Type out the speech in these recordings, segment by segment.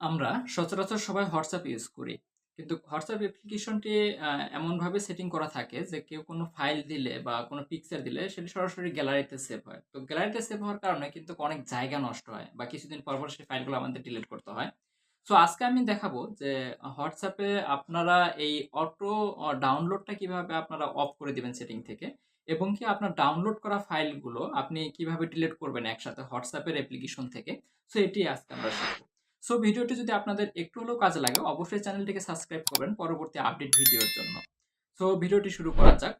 আমরা সচরাচর সবাই হোয়াটসঅ্যাপ ইউজ করি। কিন্তু হোয়াটসঅ্যাপ অ্যাপ্লিকেশনটি এমনভাবে সেটিং করা থাকে যে কেউ কোনো ফাইল দিলে বা কোনো পিকচার দিলে সেটি সরাসরি গ্যালারিতে সেভ হয়। তো গ্যালারিতে সেভ হওয়ার কারণে কিন্তু অনেক জায়গা নষ্ট হয় বা কিছুদিন পর, পর সেই ফাইলগুলো আমাদের ডিলিট করতে হয়। সো আজকে আমি দেখাবো যে হোয়াটসঅ্যাপে আপনারা এই অটো ডাউনলোডটা কীভাবে আপনারা অফ করে দিবেন সেটিং থেকে এবং কি আপনার ডাউনলোড করা ফাইলগুলো আপনি কীভাবে ডিলিট করবেন একসাথে হোয়াটসঅ্যাপের অ্যাপ্লিকেশন থেকে। সো এটি আজকে আমরা শিখব। সো ভিডিওটি যদি আপনাদের একটু হলেও কাজে লাগে, অবশ্যই চ্যানেলটিকে সাবস্ক্রাইব করবেন পরবর্তী আপডেট ভিডিওর জন্য। সো ভিডিওটি শুরু করা যাক।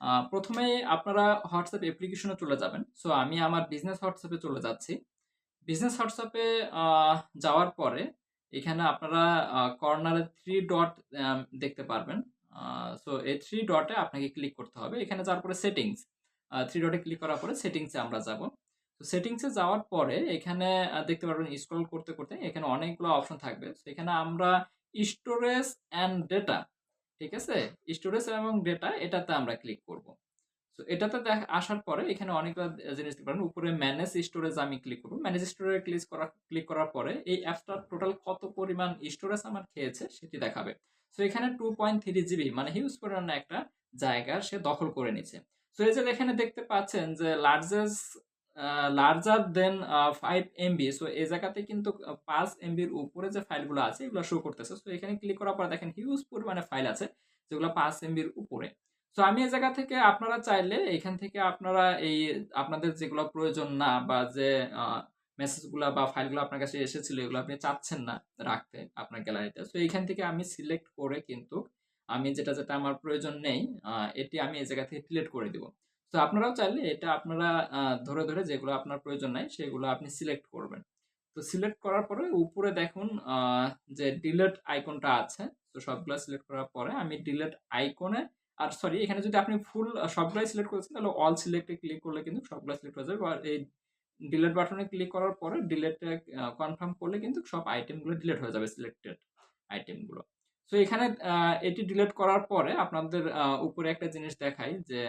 আ ১ম এই আপনারা হোয়াটসঅ্যাপ অ্যাপ্লিকেশনে চলে যাবেন। সো আমি আমার বিজনেস হোয়াটসঅ্যাপে চলে যাচ্ছি। বিজনেস হোয়াটসঅ্যাপে যাওয়ার পরে এখানে আপনারা কর্নারে 3 ডট দেখতে পারবেন। সো এই থ্রি ডটে আপনাকে ক্লিক করতে হবে। এখানে যাওয়ার পরে সেটিংস। থ্রি ডটে ক্লিক করার পরে সেটিংসে আমরা যাব। তো সেটিংসে যাওয়ার পরে এখানে দেখতে পারবেন স্ক্রল করতে, করতে এখানে অনেকগুলো অপশন থাকবে। সেখানে আমরা স্টোরেজ অ্যান্ড ডেটা ঠিক আছে? স্টোরেজ এবং ডেটা এটাতে আমরা ক্লিক করব। সো এটাতে দেখ, আসার পরে এখানে অনেকগুলা এ জিনিস দেখতে পারেন। উপরে ম্যানেজ স্টোরেজ আমি ক্লিক করব। ম্যানেজ স্টোরেজ ক্লিক করা ক্লিক করার পরে এই অ্যাপসটার টোটাল কত পরিমাণ স্টোরেজ আমার খেয়েছে সেটি দেখাবে। সো এখানে 2.3 জিবি মানে হিউজ পরিমাণে একটা জায়গা সে দখল করে নিছে। সো এই যে এখানে দেখতে পাচ্ছেন যে largest larger than 5 MB so এই জায়গাতে কিন্তু পাঁচ ৫ এমবির উপরে যে ফাইলগুলো আছে এগুলো শো করতেছে। সো এখানে ক্লিক করার পরে দেখেন হিউজ পরিমাণে ফাইল আছে যেগুলো ৫ এমবির উপরে। সো আমি এই জায়গা থেকে আপনারা চাইলে এখান থেকে আপনারা এই আপনাদের যেগুলো প্রয়োজন না বা যে মেসেজগুলা বা ফাইলগুলো আপনার কাছে এসেছিল এগুলো আপনি চাচ্ছেন না রাখতে আপনার গ্যালারিতে। সো এখান থেকে আমি সিলেক্ট করে কিন্তু আমি যেটা, যেটা আমার প্রয়োজন নেই এটি আমি এই জায়গা থেকে ডিলিট করে দিব। তো আপনারাও চাইলে এটা আপনারা ধরে, ধরে যেগুলো আপনার প্রয়োজন নাই সেগুলো আপনি সিলেক্ট করবেন। তো সিলেক্ট করার পরে উপরে দেখুন যে ডিলেট আইকনটা আছে। তো সবগুলা সিলেক্ট করার পরে আমি ডিলেট আইকনে আর সরি এখানে যদি আপনি ফুল সবগুলাই সিলেক্ট করেছেন তাহলে অল সিলেক্টে ক্লিক করলে কিন্তু সবগুলা সিলেক্ট হয়ে যাবে। আর এই ডিলিট বাটনে ক্লিক করার পরে ডিলিট এ কনফার্ম করলে কিন্তু সব আইটেমগুলো ডিলেট হয়ে যাবে সিলেক্টেড আইটেমগুলো। সো এখানে এটি ডিলিট করার পরে আপনাদের উপরে একটা জিনিস দেখাই যে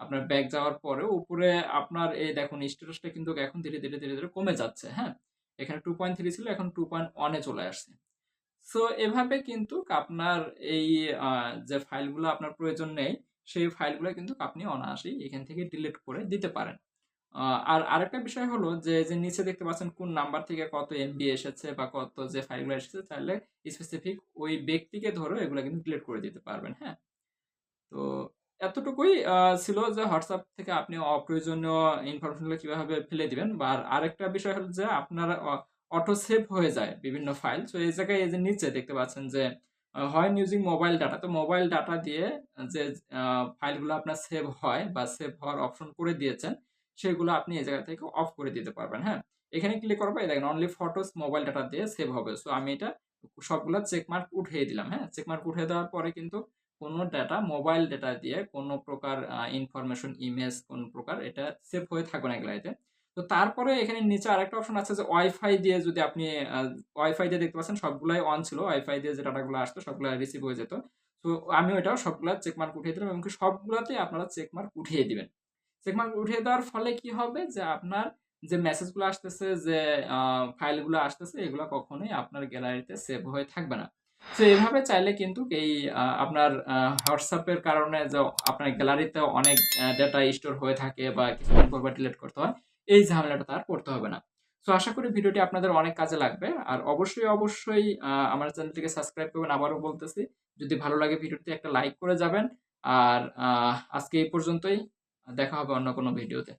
আপনার ব্যাক যাওয়ার পরে উপরে আপনার এই দেখুন স্ট্যাটাসটা কিন্তু এখন ধীরে, ধীরে, ধীরে, ধীরে কমে যাচ্ছে, হ্যাঁ? এখানে 2.3 ছিল এখন 2.1 এ চলে আসছে। সো এভাবে কিন্তু আপনার এই যে ফাইলগুলো আপনার প্রয়োজন নেই সেই ফাইলগুলো কিন্তু আপনি অনায়াসেই এখান থেকে ডিলিট করে দিতে পারেন। আর আরেকটা বিষয় হলো যে, যে নিচে দেখতে পাচ্ছেন কোন নাম্বার থেকে কত এমবি এসেছে বা কত যে ফাইলগুলো এসেছে চাইলে স্পেসিফিক ওই ব্যক্তিকে ধরেও এগুলা কিন্তু ডিলিট করে দিতে পারবেন, হ্যাঁ? তো এতটুকুই ছিল যে হোয়াটসঅ্যাপ থেকে আপনি অপ্রয়োজনীয় ইনফরমেশনগুলো কীভাবে ফেলে দিবেন বা আরেকটা বিষয় হলো যে আপনার অটো সেভ হয়ে যায় বিভিন্ন ফাইল। সো এই জায়গায় এই যে নিচে দেখতে পাচ্ছেন যে হয় ইউজিং মোবাইল ডাটা তো মোবাইল ডাটা দিয়ে যে ফাইলগুলো আপনার সেভ হয় বা সেভ হওয়ার অপশন করে দিয়েছেন সেগুলো আপনি এই জায়গা থেকে অফ করে দিতে পারবেন, হ্যাঁ? এখানে ক্লিক করার পরে দেখেন অনলি ফটোস মোবাইল ডাটা দিয়ে সেভ হবে। সো আমি এটা সবগুলো চেক মার্ক উঠিয়ে দিলাম, হ্যাঁ? চেক মার্ক উঠিয়ে দেওয়ার পরে কিন্তু কোন ডাটা মোবাইল ডাটা দিয়ে কোন প্রকার ইনফরমেশন, ইমেজ কোন প্রকার এটা সেভ হয়ে থাকবে না গ্যালারিতে। তো তারপরে এখানে নিচে আরেকটা অপশন আছে যে ওয়াইফাই দিয়ে যদি আপনি ওয়াইফাই দিয়ে দেখতে পাচ্ছেন, সবগুলাই অন ছিল। ওয়াইফাই দিয়ে যে ডাটাগুলো আসতো, সবগুলা রিসিভ হয়ে যেত। তো আমি ওইটাও সবগুলা চেক মার্ক উঠিয়ে দিলাম এবং সবগুলাতেই আপনারা চেক মার্ক উঠিয়ে দিবেন। চেক মার্ক উঠিয়ে দেওয়ার ফলে কি হবে যে আপনার যে মেসেজগুলো আসতেছে, যে ফাইলগুলো আসতেছে, এগুলা কখনোই আপনার গ্যালারিতে সেভ হয়ে থাকবে না। তো এভাবে চাইলে কিন্তু এই আপনার আ হোয়াটসঅ্যাপ এর কারণে যে আপনার গ্যালারিতে অনেক ডেটা স্টোর হয়ে থাকে বা পর ডিলিট করতে হয় এই ঝামেলাটা তার পড়তে হবে না। সো আশা করি ভিডিওটি আপনাদের অনেক কাজে লাগবে। আর অবশ্যই, অবশ্যই আমার চ্যানেলটিকে সাবস্ক্রাইব করবেন আবারও বলতেছি। যদি ভালো লাগে ভিডিওটি একটা লাইক করে যাবেন। আর আজকে এই পর্যন্তই। দেখা হবে অন্য কোনো ভিডিওতে।